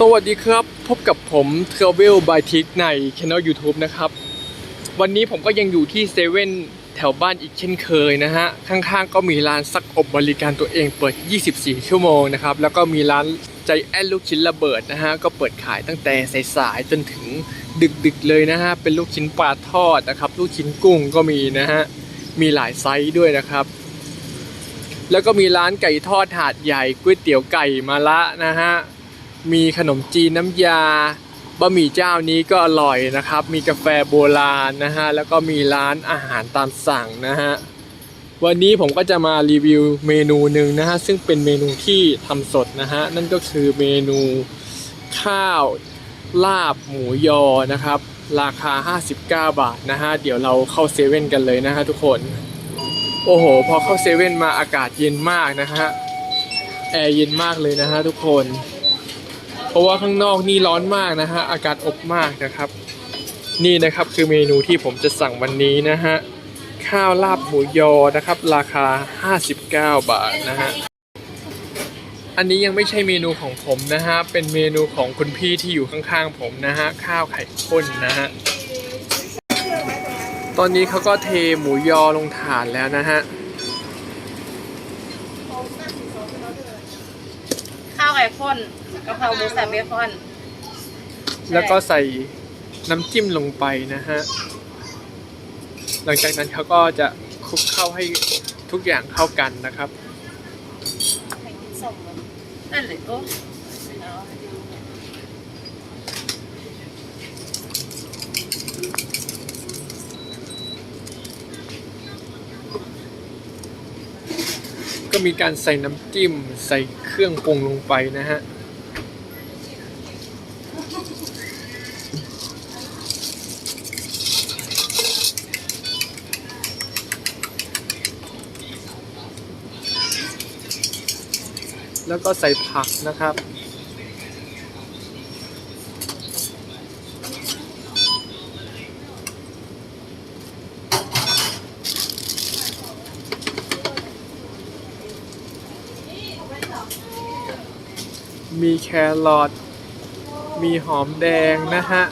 สวัสดีครับ พบกับผม Travel by Tick ใน Channel YouTube นะครับ วันนี้ผมก็ยังอยู่ที่เซเว่นแถวบ้านอีกเช่นเคยนะฮะ ข้างๆ ก็มีร้านซักอบบริการตัวเองเปิด 24 ชั่วโมงนะครับ แล้วก็มีร้านใจแอนลูกชิ้นระเบิดนะฮะ ก็เปิดขายตั้งแต่สายๆ จนถึงดึกๆเลยนะฮะ เป็นลูกชิ้นปลาทอดนะครับ ลูกชิ้นกุ้งก็มีนะฮะ มีหลายไซส์ด้วยนะครับแล้วก็มีร้านไก่ทอดถาดใหญ่ก๋วยเตี๋ยวไก่มาละนะฮะ มีขนมจีนน้ำยาบะหมี่เจ้านี้ก็อร่อยนะครับ มีกาแฟโบราณนะฮะ แล้วก็มีร้านอาหารตามสั่งนะฮะ วันนี้ผมก็จะมารีวิวเมนูหนึ่งนะฮะ ซึ่งเป็นเมนูที่ทำสดนะฮะ นั่นก็คือเมนูข้าวลาบหมูยอนะครับ ราคา 59 บาทนะฮะ เดี๋ยวเราเข้าเซเว่นกันเลยนะฮะทุกคน โอ้โห พอเข้าเซเว่นมาอากาศเย็นมากนะฮะ แอร์เย็นมากเลยนะฮะทุกคน เพราะว่าข้างนอกนี่ร้อนมากนะฮะอากาศอบมากนะครับ นี่นะครับคือเมนูที่ผมจะสั่งวันนี้นะฮะข้าวลาบหมูยอนะครับ ราคา 59 บาทนะฮะอันนี้ยังไม่ใช่เมนูของผมนะฮะเป็นเมนูของคุณพี่ที่อยู่ข้างๆผมนะฮะข้าวไข่ข้นนะฮะตอนนี้เขาก็เทหมูยอลงถาดแล้วนะฮะ ข้าว ไก่ข้นกะเพราหมูสับเบคอนแล้วก็ใส่น้ำจิ้มลงไปนะฮะ หลังจากนั้นเขาก็จะคลุกเข้าให้ทุกอย่างเข้ากันนะครับให้กินส้มนั่นเลยโอ้ ก็มีการใส่น้ำจิ้มใส่เครื่องปรุงลงไปนะฮะ แล้วก็ใส่ผักนะครับ มีแครอทมีหอมแดงนะฮะ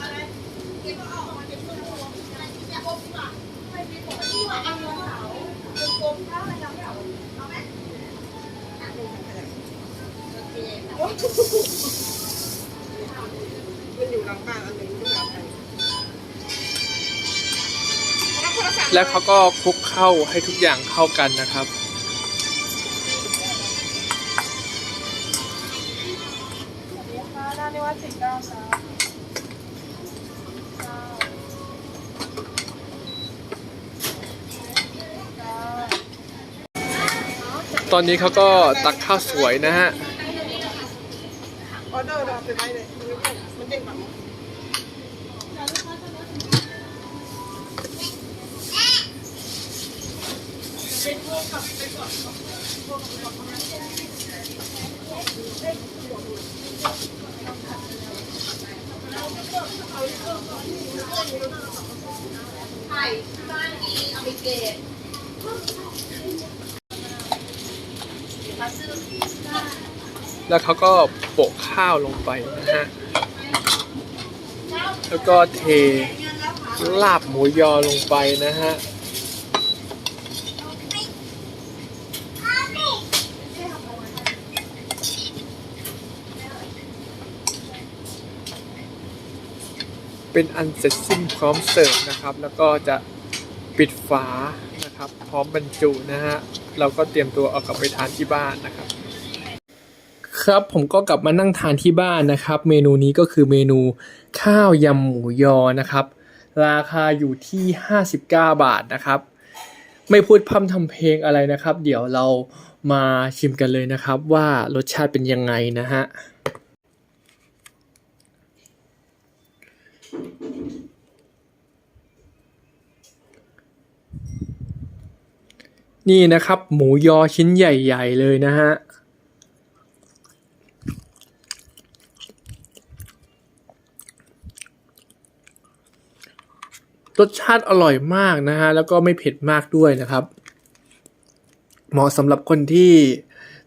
แล้วเขาก็คลุกเข้าให้ทุกอย่างเข้ากันนะครับ นี้ว่าสิบเก้าสามตอนนี้เขาก็ตักข้าวสวยนะฮะ ออเดอร์เราเป็นไรเลยมันเด้งแบบ แล้วเขาก็โปะข้าวลงไปนะฮะ แล้วก็เทลาบหมูยอลงไปนะฮะ เป็นอันเสร็จสิ้นพร้อมเสิร์ฟนะครับ แล้วก็จะปิดฝานะครับ พร้อมบรรจุนะฮะเราก็เตรียมตัวเอากลับไปทานที่บ้านนะครับ ครับผมก็กลับมานั่งทานที่บ้านนะครับ เมนูนี้ก็คือเมนูข้าวยำหมูยอนะครับ ราคาอยู่ที่ 59 บาทนะครับ ไม่พูดพร่ำทำเพลงอะไรนะครับ เดี๋ยวเรามาชิมกันเลยนะครับ ว่ารสชาติเป็นยังไงนะฮะ นี่นะครับ หมูยอชิ้นใหญ่ ๆ เลยนะฮะ รสชาติอร่อยมากนะฮะ แล้วก็ไม่เผ็ดมากด้วยนะครับ เหมาะสำหรับคนที่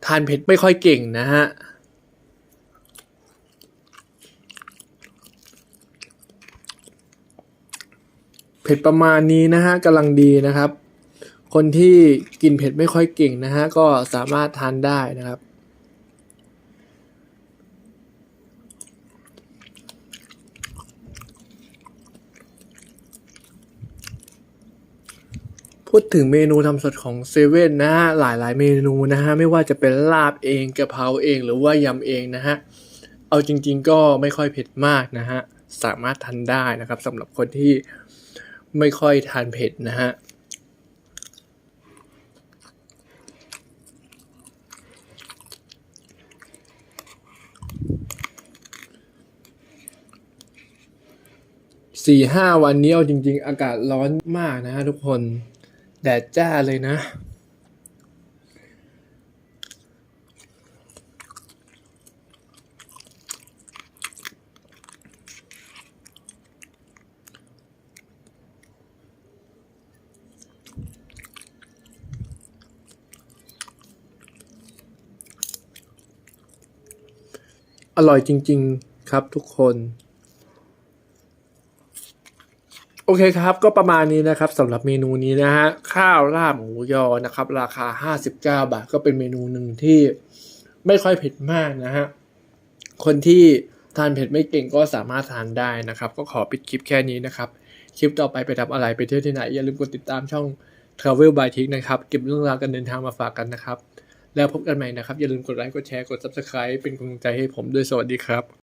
ทานเผ็ดไม่ค่อยเก่งนะฮะเผ็ดประมาณนี้นะฮะกำลังดีนะครับ คนที่กินเผ็ดไม่ค่อยเก่งนะฮะก็สามารถทานได้นะครับ พูดถึงเมนูทำสดของเซเว่นนะฮะหลายๆ เมนูนะฮะไม่ว่าจะเป็นลาบเองกะเพราเองหรือว่ายำเองนะฮะเอาจริง ๆ ก็ไม่ค่อยเผ็ดมากนะฮะสามารถทานได้นะครับสำหรับคนที่ไม่ค่อยทานเผ็ดนะฮะ สี่ห้าวันนี้เอาจริง ๆ อากาศร้อนมากนะฮะทุกคน แดดจ้าเลยนะ อร่อยจริง ๆ ครับทุกคน โอเคครับ ก็ประมาณนี้นะครับสำหรับเมนูนี้นะฮะข้าวราบหมูยอนะครับ ราคา 59 บาท ก็เป็นเมนูหนึ่งที่ไม่ค่อยเผ็ดมากนะฮะคนที่ทานเผ็ดไม่เก่งก็สามารถทานได้นะครับ ก็ขอปิดคลิปแค่นี้นะครับ คลิปต่อไปไปทำอะไรไปเที่ยวที่ไหน อย่าลืมกดติดตามช่อง Travel by Tik นะครับ เก็บเรื่องราวการเดินทางมาฝากกันนะครับ แล้วพบกันใหม่นะครับ อย่าลืมกดไลค์กดแชร์กด Subscribe เป็นกำลังใจให้ผมด้วยสวัสดีครับ